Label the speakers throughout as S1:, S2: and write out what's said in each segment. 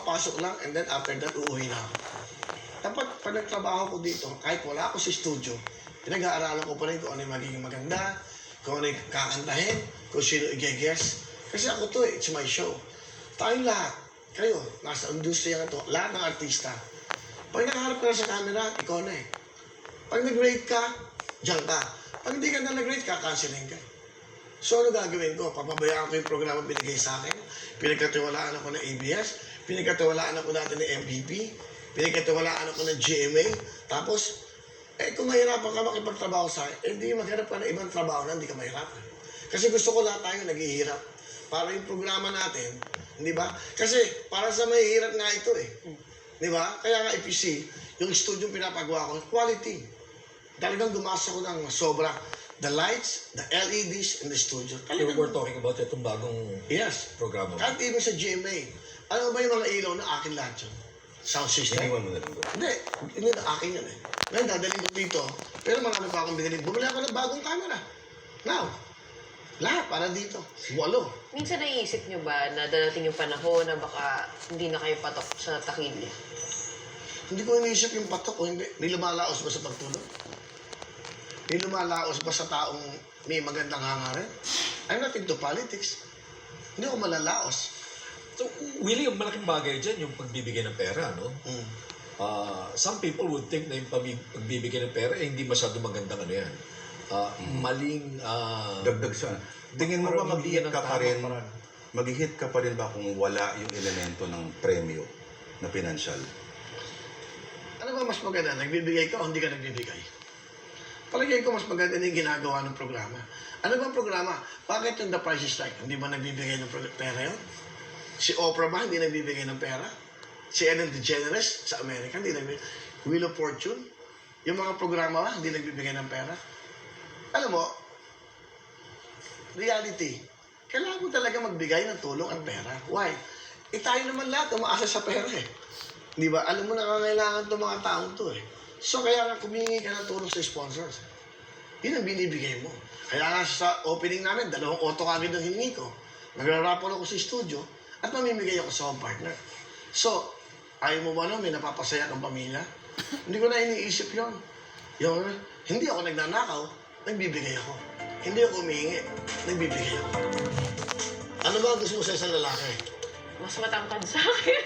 S1: papasok lang and then after that, uuwi na ako. Dapat pag nagtrabaho ko dito, kahit wala ako sa studio, pinag-aaralan ko pa rin kung ano yung magiging maganda, kung ano yung kakantahin, kung sino i-guess. Kasi ako to eh, it's my show. Tayong lahat, kayo, nasa industriya to, lahat ng artista. Pag nakaharap ka na sa camera, ikaw na eh. Pag nag-rate ka, diyan ka. Pag hindi ka na nag-rate, kakansilin ka. So ano gagawin ko? Papabayaan ko yung programa binigay sa akin. Pinagkatiwalaan ako ng ABS. Pinagkatiwalaan ako dati ng MVP. Pinagkatiwalaan ako ng GMA. Tapos, eh kung mahirapan ka makipagtrabaho sa akin, eh di maghanap ka ng ibang trabaho na hindi ka mahirapan. Kasi gusto ko lahat tayo naghihirap. Para yung programa natin, di ba? Kasi para sa mahihirap nga ito eh. Di ba? Kaya nga IPC, yung studio pinapagawa ko, quality. Talagang gumasa ko ng sobra. The lights, the LEDs in the studio. Talagang,
S2: we're talking about itong bagong
S1: yes.
S2: programa.
S1: Kahit even sa GMA. Alam mo ba yung mga ilaw na akin lahat yun? Sound system.
S3: Iniwan mo na lang doon.
S1: Hindi, hindi na akin yun eh. Ngayon, dadalhin ko dito. Pero marami pa akong binili. Bumili ako ng bagong camera. Now, lahat para dito. Walo.
S4: Minsan naiisip nyo ba na darating yung panahon na baka hindi na kayo patok sa takili?
S1: Hindi ko iniisip yung patok ko. Hindi. May lumalaos ba sa pagtulog? May lumalaos ba sa taong may magandang hangarin? I'm not into politics. Hindi ako malalaos.
S2: So, Willie, yung malaking bagay dyan, yung pagbibigay ng pera, no?
S1: Mm.
S2: Ah, some people would think na yung pagbibigay ng pera, eh, hindi masyado magandang ano yan. Ah, Maling... ah,
S3: Dagdag sa Tingin mo ba mag-hit
S2: ang
S3: ka pa rin? Mag-hit ka pa rin ba kung wala yung elemento ng premyo na pinansyal?
S1: Ano ba mas maganda? Nagbibigay ka o hindi ka nagbibigay? Palagay ko mas maganda na yung ginagawa ng programa. Ano bang programa? Bakit yung The Price is Right? Hindi ba nagbibigay ng pera yun? Si Oprah ba hindi nagbibigay ng pera? Si Ellen DeGeneres sa Amerika hindi nagbibigay. Wheel of Fortune? Yung mga programa ba hindi nagbibigay ng pera? Alam mo, reality, kailangan mo talaga magbigay ng tulong at pera. Why? Eh tayo naman lahat umaasa sa pera eh. Di ba? Alam mo nangangailangan itong mga taong to eh. So kaya nga kumingi ka ng tulong sa sponsors. Yun ang binibigay mo. Kaya nga sa opening namin, dalawang auto kagad ang hiningi ko. Nagra-raffle ako sa studio at mamimigay ako sa home partner. So, ayaw mo ba no, may napapasaya kang pamilya? hindi ko na iniisip yon. Yung, hindi ako nagnanakaw, nagbibigay ako. Hindi ako humihingi, nagbibigay ako. Ano ba ang gusto mo sa isang lalaki?
S4: Mas matangkad sa akin.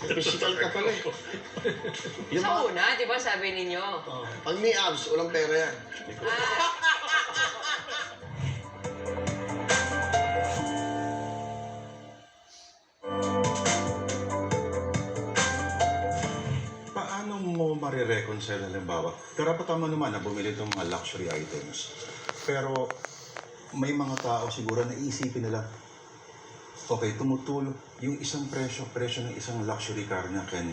S1: Physical ka pala eh. Yung
S4: sa
S1: mga-
S4: una, di ba sabi ninyo?
S1: Oh, pag may abs, walang pera yan.
S3: Paano marireconcile halimbawa? Karapatan mo naman na bumili ng mga luxury items. Pero may mga tao siguro na iisipin nila, okay, tumutulong yung isang presyo, presyo ng isang luxury car na can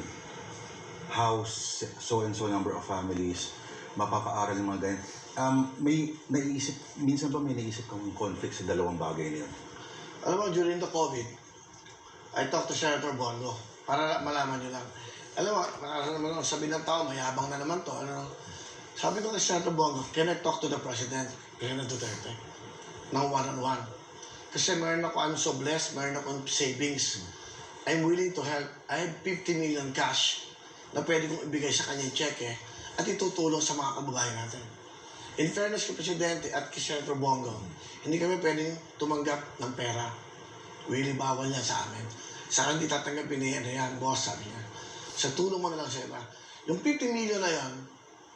S3: house so and so number of families, mapapaaral ng mga ganyan. Um, may naiisip, minsan ba may naisip kang conflict sa dalawang bagay na yun?
S1: Alam mo, during the COVID, I talked to Senator Bongo para malaman nyo lang. Alam mo, nakaka naman ako sabi ng tao, mayabang na naman to. Ano, sabi ko kay Senator Bongo, can I talk to the President, President Duterte, ng one-on-one? Kasi meron ako, I'm so blessed, meron akong savings. I'm willing to help. I have 50 million cash na pwede kong ibigay sa kanyang cheque at itutulong sa mga kababayan natin. In fairness kay Presidente at kay Senator Bongo, hindi kami pwedeng tumanggap ng pera. Willie, bawal yan sa amin. Sa akin, tatanggapin niya ano yan, boss, sabi niya. Sa tulong mo na lang sa iba. Yung 50 million na yan,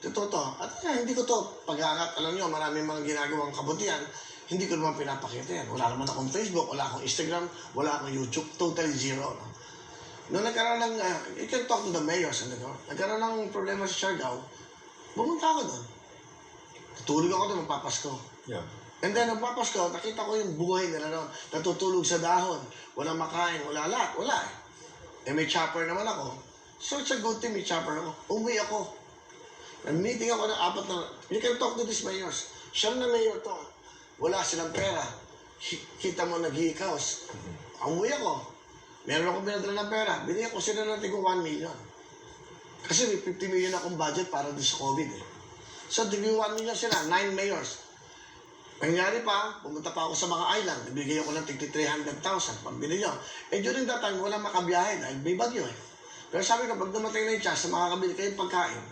S1: totoo to. At eh, hindi ko to pag-aangat. Alam niyo, maraming mga ginagawang kabutihan. Hindi ko naman pinapakita yan. Wala naman akong Facebook, wala akong Instagram, wala akong YouTube. Totally zero. No? Nung nagkaroon ng, uh, you can talk to the mayors, no? nagkaroon ng problema sa Siargao, bumunta ako doon. Tutulog ako doon, magpapasko.
S2: yeah.
S1: And then, nagpapasko, nakita ko yung buhay nila noon. Natutulog sa dahon. Walang makain, wala lahat. Wala eh. Eh, may chopper naman ako. So, thing may chopper ako. Umuwi ako. Nag-meeting ako ng apat na... You can talk to these mayors. Siyam na mayor to. Wala silang pera. Ki- Kita mo naghihikaos. Umuwi ako. Meron akong binadala ng pera. Binigyan ko sila ng tigo 1 million. Kasi may 50 million akong budget para doon sa COVID eh. So, tigil 1 million sila. 9 mayors. Nangyari pa, pumunta pa ako sa mga island, nabigay ako ng tigti 300,000, pambili nyo. Eh, during that time, walang makabiyahe dahil may bagyo eh. Pero sabi ko, pag dumating na yung chance na makakabili kayong pagkain,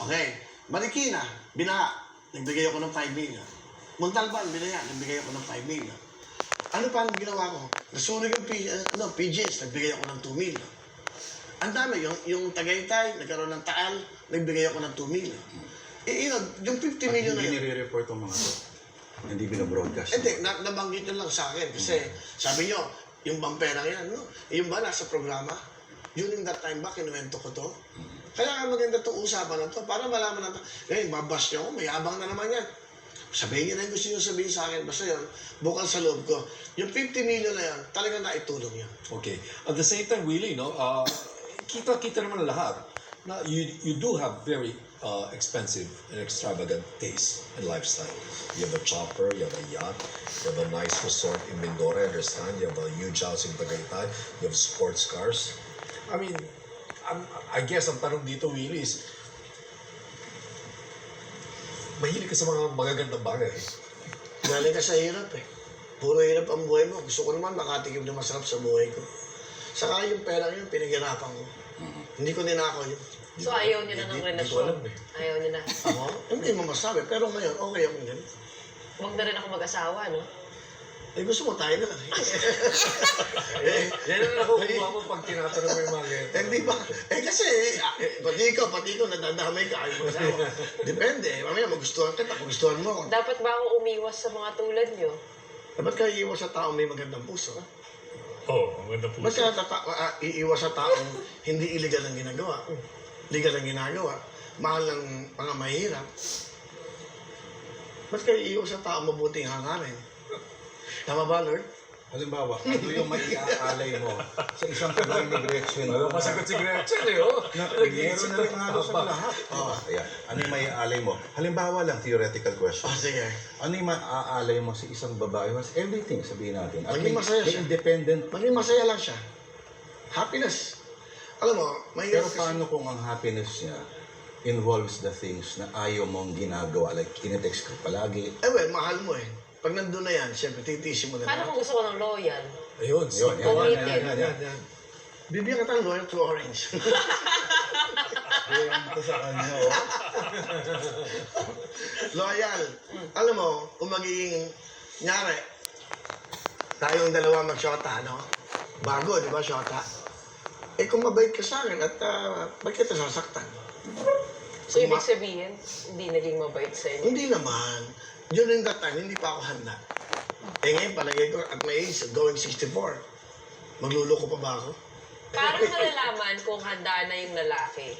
S1: okay, Marikina, binaha, nagbigay ako ng 5 million. Montalban, binaya, nagbigay ako ng 5 million. Ano pa ang ginawa ko? Nasunog yung P, ano, PGS, nagbigay ako ng 2 million. Ang dami, yung, yung Tagaytay, nagkaroon ng Taal, nagbigay ako ng 2 million. Eh, yun, yung 50 million na
S3: Hindi
S1: yun,
S3: nire-report ang mga to. Hindi binabroadcast.
S1: hindi, na, nabanggit nyo lang sa akin. Kasi sabi nyo, yung bang pera yan, no? Yung ba nasa programa? Yung that time ba, kinuwento ko to? Kaya nga maganda itong usapan na to, para malaman natin, eh, babas nyo ako, mayabang na naman yan. Sabihin nyo na yung gusto nyo sabihin sa akin, basta yun, bukal sa loob ko. Yung 50 million na yan, talagang naitulong yan.
S2: Okay. At the same time, Willie, no, uh, kita-kita naman lahat na you, you do have very uh, expensive and extravagant taste and lifestyle. You have a chopper, you have a yacht, you have a nice resort in Mindoro, I understand. You have a huge house in Tagaytay, you have sports cars. I mean, I'm, I guess ang tanong dito, Willie, is mahilig ka sa mga magagandang bagay.
S1: Galing ka sa hirap eh. Puro hirap ang buhay mo. Gusto ko naman makatikim na masarap sa buhay ko. Saka yung pera yun, pinaghirapan ko. Hindi ko ninakaw yun.
S4: So, ayaw niyo na ng
S2: Hindi- hindi ko
S4: relasyon.
S2: alam eh.
S4: Ayaw niyo na.
S1: Ako, hindi mo masabi. Pero ngayon, okay ako ganito.
S4: Huwag na rin ako mag-asawa, no?
S1: Eh, gusto mo tayo na lang. eh,
S2: Yan ang nakukuha mo pag tinatanong mo yung mga ganito.
S1: hindi ba? Eh kasi, eh, pati ikaw, pati ikaw, nadadamay ka. Ayaw mo asawa. Depende. Eh, Mamaya magustuhan kita, magustuhan mo ako.
S4: Dapat ba ako umiwas sa mga tulad niyo?
S1: Dapat ka iiwas sa taong may magandang puso.
S5: Oo, oh, maganda po.
S1: Ba't ka tata- ah, iiwas sa taong hindi illegal ang ginagawa? Legal ang ginagawa. Mahal ng mga mahirap. Ba't ka iiwas sa taong mabuting hangarin? Tama ba, Lord?
S3: Halimbawa, ano yung maiaalay mo sa isang kagaya ni Gretchen?
S2: Ano masagot si Gretchen eh, oh.
S3: Na, meron na rin nga doon sa lahat. Oh, ayan. Ano yung maiaalay mo? Halimbawa lang, theoretical question.
S1: Oh, sige.
S3: Ano yung maaalay mo sa isang babae? Mas everything, sabihin natin. At
S1: Maging
S3: may-
S1: masaya
S3: may
S1: siya.
S3: independent.
S1: Maging masaya lang siya. Happiness. Alam mo, mahirap
S3: Pero paano kung ang happiness niya involves the things na ayaw mong ginagawa? Like, kinetext ka palagi.
S1: Eh, well, mahal mo eh. Pag nandun na yan, siyempre, titisin mo na
S4: Paano
S1: lahat.
S4: kung gusto ko ng loyal?
S2: Ayun,
S3: Yun, yan,
S4: Committed.
S3: yan, yan, yan, yan.
S1: Bibigyan ka ng loyal to orange.
S3: Yan ito sa kanya, oh.
S1: loyal. Alam mo, kung magiging, nyari, tayong dalawa mag-shota, no? Bago, di ba, shota? Eh, kung mabait ka sa akin at uh, ba't kita sasaktan?
S4: So, ibig sabihin, hindi naging mabait sa inyo.
S1: Hindi naman. During that time, hindi pa ako handa. Eh ngayon, palagay ko, at my age, going 64, magluloko pa ba ako?
S4: Paano malalaman kung handa na yung lalaki?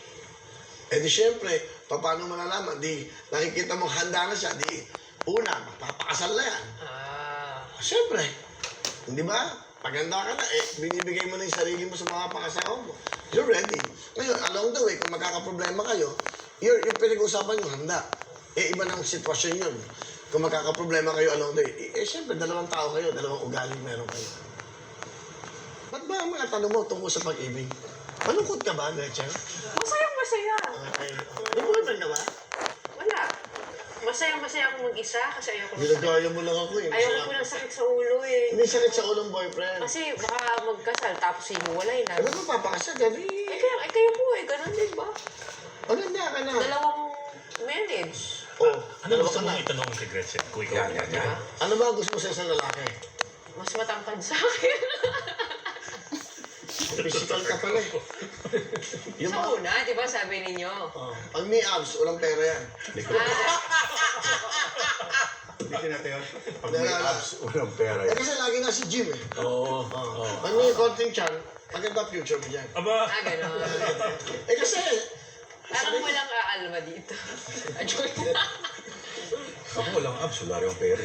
S1: Eh di syempre, paano malalaman? Di, nakikita mong handa na siya, di, una, magpapakasal na yan.
S4: Ah.
S1: Siyempre, hindi ba? Paganda ka na, eh, binibigay mo na yung sarili mo sa mga pangasawa mo. You're ready. Ngayon, along the way, kung magkakaproblema kayo, you're, yung pinag-uusapan nyo, handa. Eh, iba ng sitwasyon yun. Kung magkakaproblema kayo along the way, eh, eh syempre, dalawang tao kayo, dalawang ugali meron kayo. Ba't ba ang mga tanong mo tungkol sa pag-ibig? Malungkot ka ba, Gretchen?
S4: Masayang masaya.
S1: Okay. May boyfriend ka ba?
S4: Wala. Masayang masaya ako mag-isa kasi ayoko ng sakit.
S1: Ginagaya mo lang ako eh.
S4: Ayoko po ng sakit sa ulo eh.
S1: Hindi sakit sa ulong boyfriend.
S4: Kasi baka magkasal tapos hihiwalay na.
S1: Ano ba papakasya? Dali.
S4: Eh, kaya, eh, kayo po eh, ganun din ba?
S1: Maganda ka na.
S4: Dalawang marriage.
S1: Oh,
S5: Ano
S1: dalawa
S5: gusto
S1: ka na.
S5: mong itanong kay Gretchen? Kung ikaw
S3: Yan, yan, yan.
S1: Ano ba ang gusto mo sa isang lalaki?
S4: Mas matangkad sa akin.
S1: Physical ka pala eh. Yung
S4: sa
S1: mga,
S4: una, di ba sabi ninyo?
S1: oh, pag may abs, walang pera yan.
S4: Ah,
S3: Hindi natin yun. Pag may abs, walang pera
S1: Eh
S3: yan.
S1: kasi lagi nasa gym eh.
S2: Oo.
S1: Oh. Pag may konting chan, maganda future mo dyan.
S5: Aba,
S4: ah, ganun.
S1: Eh kasi,
S4: Parang walang aalma dito. Joke lang.
S3: Ako walang abs, wala rin pera.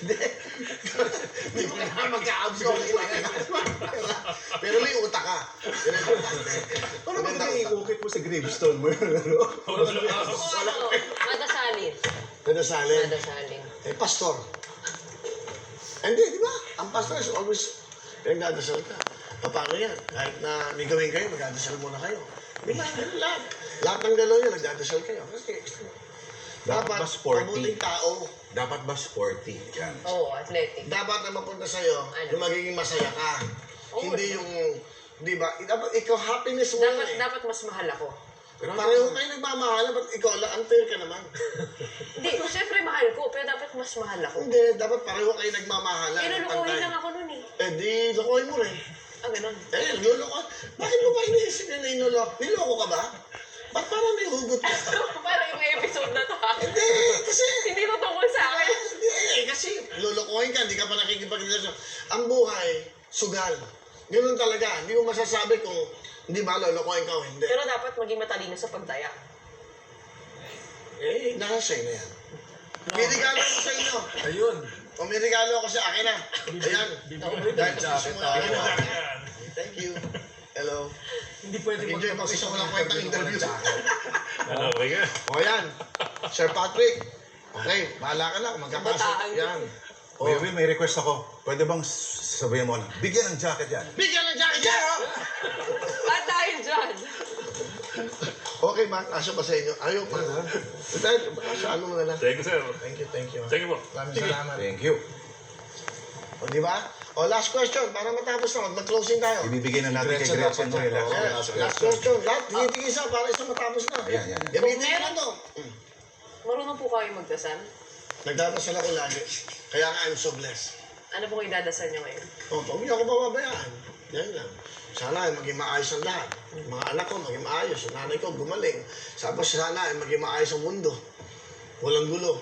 S1: hindi. Hindi mo na magka-abs ko. Pero may utak ka. Yun ang.
S3: Ano ba
S1: utak.
S3: iukit mo sa gravestone mo?
S5: wala walang abs.
S4: Oo, ano, madasalin.
S1: Pinasalin.
S4: Madasalin.
S1: Eh, pastor. Hindi, di ba? Ang pastor is always nagdadasal ka. Paano yan? Kahit na may gawin kayo, magdadasal muna kayo. Di ba? Lahat. Lahat ng galaw yun, nagdadasal kayo. Kasi,
S3: Dapat ba sporty?
S1: tao.
S3: Dapat ba sporty? Yan.
S4: Oo, athletic.
S1: Dapat na mapunta sa'yo,
S4: Ano?
S1: yung magiging masaya ka.
S4: Oo.
S1: Hindi yung, di ba? Dapat ikaw happiness mo
S4: Dapat,
S1: eh.
S4: dapat mas mahal ako.
S3: Pero
S1: Pareho kayo nagmamahal, ba't ikaw lang, unfair ka naman.
S4: Hindi, syempre mahal ko, pero dapat mas mahal ako.
S1: Hindi, dapat pareho kayo nagmamahal.
S4: Eh, lulukuhin lang ako nun eh.
S1: Eh di, lukuhin mo rin.
S4: Ah, ganun.
S1: Eh, niloloko. Bakit mo ba iniisip na niloloko? Niloko ka ba? Ba't parang may hugot ka?
S4: Parang yung episode na to ha.
S1: Hindi, kasi...
S4: Hindi ko tungkol sa akin.
S1: Hindi, eh, kasi lolokohin ka, hindi ka pa nakikipagrelasyon. Ang buhay, sugal. Ganun talaga. Hindi mo masasabi kung hindi ba lolokohin ka o hindi.
S4: Pero dapat maging matalino sa pagdaya.
S1: Eh, nasa sa'yo na yan. May regalo ako sa inyo.
S2: Ayun.
S1: O may regalo ako sa akin na. Ayan.
S2: Bibigyan
S1: Dahil gusto mo
S2: tayo.
S1: na- Thank you. Hello.
S2: Hindi pwede
S1: Nag-enjoy pa kasi walang kwenta ng interview.
S5: Ano, okay ka?
S1: O yan. Sir Patrick. Okay, bahala ka na kung magkapasok.
S4: Ko.
S1: Yan. O,
S3: May, may, may request ako. Pwede bang s- sabihin mo na, bigyan ng jacket yan.
S1: bigyan ng jacket yan! oh!
S4: At dahil dyan,
S1: Okay, Mark, asya pa sa inyo. Ayaw pa. Dahil, sa ano mo na lang.
S5: Thank you, sir.
S1: Thank you, thank you.
S5: Thank you po.
S1: Maraming salamat.
S3: Thank you.
S1: O, di ba? O, last question. Para matapos na, mag-closing tayo.
S3: Ibibigay na natin kay
S2: Gretchen
S3: eh,
S2: yan.
S3: last- last
S1: last
S3: question.
S1: Lahat, tingin isa para isa matapos na.
S3: Ayan, yan, yan.
S1: Gamitin na to. Mm.
S4: marunong po kayo magdasal.
S1: Nagdadasal ako lagi. Kaya nga, I'm so blessed.
S4: Ano pong idadasal nyo ngayon?
S1: O, huwag niyo ako bababayaan. Yan lang. Sana ay maging maayos ang lahat. Mga anak ko maging maayos. Ang nanay ko gumaling. Tapos sana ay maging maayos ang mundo. Walang gulo.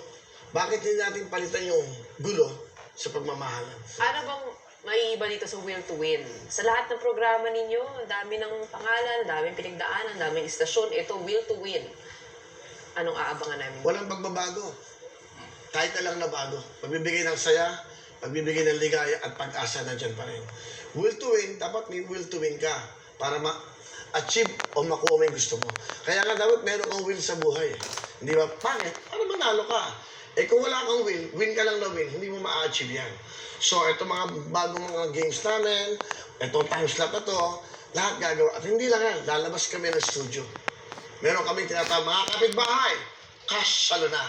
S1: Bakit hindi natin palitan yung gulo sa pagmamahalan?
S4: Ano bang maiiba dito sa Will to Win? Sa lahat ng programa ninyo, ang dami ng pangalan, ang daming pinagdaanan, ang daming istasyon. Ito, Will to Win. Anong aabangan namin?
S1: Walang pagbabago. Kahit na lang na bago. Pagbibigay ng saya, pagbibigay ng ligaya at pag-asa na dyan pa rin. Will to win, dapat may will to win ka para ma-achieve o makuha mo yung gusto mo. Kaya nga dapat meron kang will sa buhay. Hindi ba? Bakit? Para manalo ka. Eh kung wala kang will, win ka lang na win, hindi mo ma-achieve yan. So, ito mga bagong mga games namin, ito time slot na to, lahat gagawa. At hindi lang yan, lalabas kami ng studio. Meron kami tinatawag mga kapitbahay. Cash, salo na.